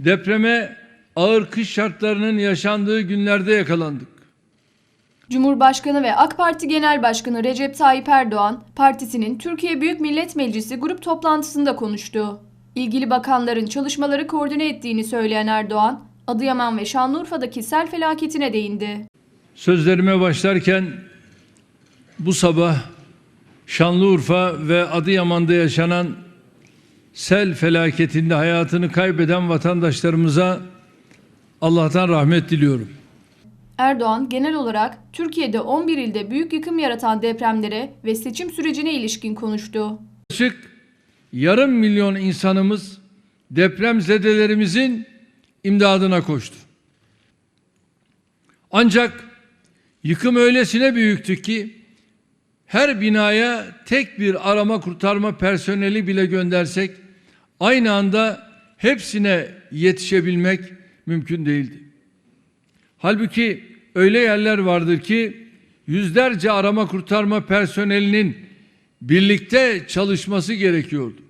depreme ağır kış şartlarının yaşandığı günlerde yakalandık. Cumhurbaşkanı ve AK Parti Genel Başkanı Recep Tayyip Erdoğan, partisinin Türkiye Büyük Millet Meclisi grup toplantısında konuştu. İlgili bakanların çalışmaları koordine ettiğini söyleyen Erdoğan, Adıyaman ve Şanlıurfa'daki sel felaketine değindi. Sözlerime başlarken bu sabah Şanlıurfa ve Adıyaman'da yaşanan sel felaketinde hayatını kaybeden vatandaşlarımıza Allah'tan rahmet diliyorum. Erdoğan genel olarak Türkiye'de 11 ilde büyük yıkım yaratan depremlere ve seçim sürecine ilişkin konuştu. Yaklaşık yarım milyon insanımız depremzedelerimizin imdadına koştu. Ancak yıkım öylesine büyüktü ki her binaya tek bir arama kurtarma personeli bile göndersek aynı anda hepsine yetişebilmek mümkün değildi. Halbuki öyle yerler vardır ki yüzlerce arama kurtarma personelinin birlikte çalışması gerekiyordu.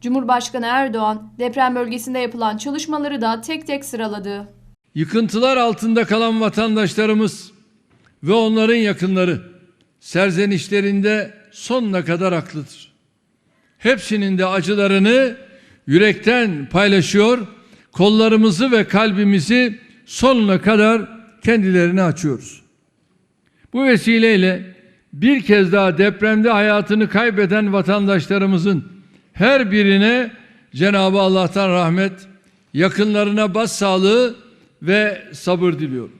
Cumhurbaşkanı Erdoğan deprem bölgesinde yapılan çalışmaları da tek tek sıraladı. Yıkıntılar altında kalan vatandaşlarımız ve onların yakınları serzenişlerinde sonuna kadar haklıdır. Hepsinin de acılarını yürekten paylaşıyor, kollarımızı ve kalbimizi sonuna kadar kendilerine açıyoruz. Bu vesileyle bir kez daha depremde hayatını kaybeden vatandaşlarımızın her birine Cenab-ı Allah'tan rahmet, yakınlarına başsağlığı ve sabır diliyorum.